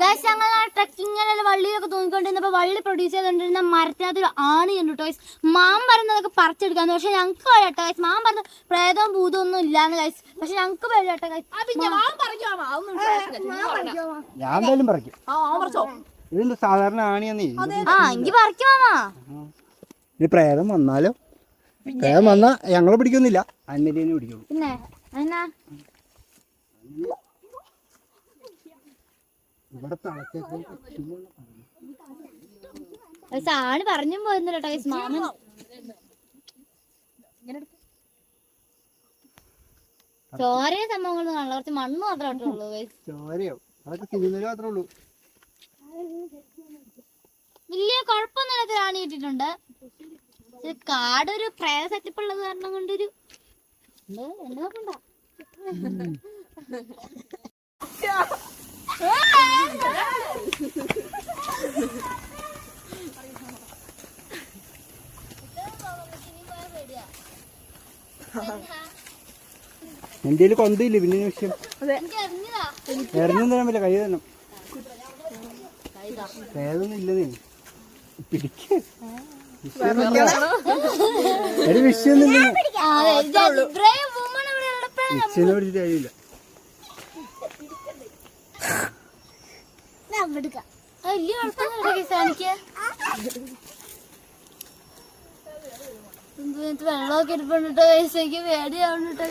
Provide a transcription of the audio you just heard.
Guys ഞങ്ങൾ ട്രക്കിങ്ങിലുള്ള വള്ളിയിലൊക്കെ തൂങ്ങിക്കൊണ്ടിരുന്നപ്പോ വള്ളി produce ചെയ്തുകൊണ്ടിരുന്ന മരത്തിനകത്ത് ഒരു ആണി ഉണ്ട് കേട്ടോ ഗൈസ് മാം പറയുന്നതൊക്കെ പറിച്ചെടുക്കാന്ന്. പക്ഷെ ഞങ്ങൾക്ക് പേടിട്ടോ ഗൈസ് മാം പറഞ്ഞ പ്രേതവും ഭൂതവും ഒന്നും ഇല്ലാന്ന് ഗൈസ് പക്ഷെ ഞങ്ങൾക്ക് പേടിട്ടോ ഗൈസ് ഞാൻ എന്തായാലും പറിക്കും. ഇതെന്ത് സാധാരണ ആണിയെന്നേ. ആ എനിക്ക് പറിക്കും മാമാ. ഇനി പ്രേതം വന്നാലോ പ്രേതം വന്നാ ഞങ്ങളെ പിടിക്കൊന്നുമില്ല. അന്നലിനെ പിടിക്കുള്ളൂ പിന്നെ എന്നാ? ഇവിടെ ആണ് പറഞ്ഞും പോയിരുന്നില്ല കേട്ടോ മാമൻ ചോരയോ സംഭവങ്ങളൊന്നും കാണില്ല കുറച്ച് മണ്ണ് മാത്രമേ ഉള്ളൂ ചോരയോ? അതൊക്കെ സിനിമയിൽ മാത്രമേ ഉള്ളൂ. വലിയ കുഴപ്പമൊന്നും റാണി കിട്ടിയിട്ടുണ്ട് കാടൊരു പ്രേത സെറ്റപ്പ് ഉള്ളത് കാരണം കൊണ്ടൊരു എന്താ നോക്കണ്ട എന്റെ കൊന്തില്ല പിന്നെ വിഷയം. എറിഞ്ഞും തരാൻ പറ്റില്ല കൈ തന്നെ വേദൊന്നും ഇല്ലതേ പിടിക്ക. ഒരു വിഷയൊന്നും ഇല്ല പിടിച്ചിട്ട് കഴിയില്ല വലിയ കുഴപ്പമൊന്നുമില്ല കിസാനിക്ക് വെള്ളമൊക്കെ ഇരിപ്പുണ്ടോ എനിക്ക് പേടിയാവുന്നുണ്ട്